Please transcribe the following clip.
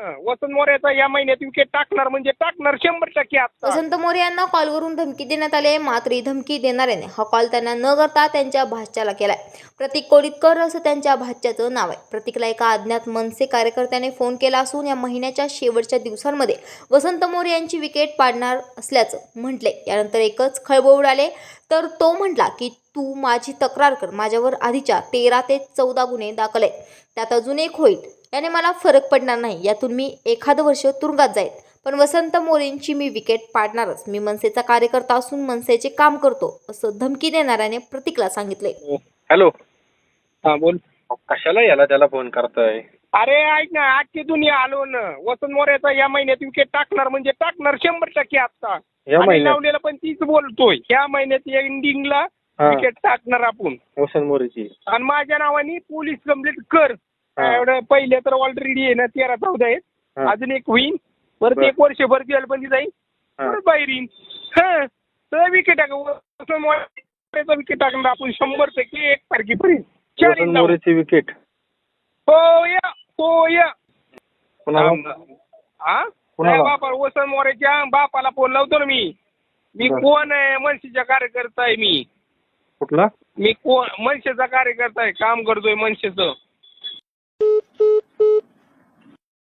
वसंत मोर्याचा या महिन्यात विकेट टाकणार म्हणजे टाकणार शंभर टक्के आता. वसंत मोरे यांना कॉलवरून धमकी देण्यात आली आहे. मात्र ही धमकी देणाऱ्याने हा कॉल त्यांना न करता त्यांच्या भाच्याला केलाय. प्रतीक कोळीतकर असं त्यांच्या भाच्याचं नाव आहे. प्रतीकला एका अज्ञात मनसे कार्यकर्त्याने फोन केला असून या महिन्याच्या शेवटच्या दिवसांमध्ये वसंत मोरे यांची विकेट पाडणार असल्याचं म्हटले यानंतर एकच खळबळ उडाले. तर तो म्हटला की तू माझी तक्रार कर. माझ्यावर आधीच्या तेरा ते चौदा गुन्हे दाखल आहेत. त्यात अजून एक होईल. याने मला फरक पडणार नाही. यातून मी एखादं वर्ष तुरुंगात जाईल पण वसंत मोरेंची मी विकेट पाडणारच. मी मनसेचा कार्यकर्ता असून मनसेचे काम करतो असं धमकी देणाऱ्याने प्रतीकला सांगितले. हॅलो. हा बोल. कशाला याला त्याला फोन करताय? अरे ऐक ना आजची दुनिया आलो ना वसंत मोऱ्याचा या महिन्यात विकेट टाकणार म्हणजे टाकणार शंभर टक्के आता या आणि महिन्यात? लावलेला पण तीच बोलतोय. या महिन्यात एंडिंगला हा. विकेट टाकणार आपण. वसंत मोरेची. आणि माझ्या नावाने पोलीस कंप्लेंट कर. हा. एवढं पहिले तर ऑलरेडी आहे ना तेरा चौदा आहेत. अजून एक होईल परत. एक वर्षभर जेलबंदी जाईल. हा. परत बाहेर येईन. हा. तर विकेट टाका. विकेट टाकणार आपण शंभर टक्के एक तारखेपर्यंत. चार विकेट हो या हो या हा बापा वसंत मोरेच्या बापाला फोन लावतो ना मी. मी. कोण आहे? मनसेचा कार्यकर्ता आहे मी. कुठला? मी कोण? मनसेचा कार्यकर्ता आहे. काम करतोय मनसेचं.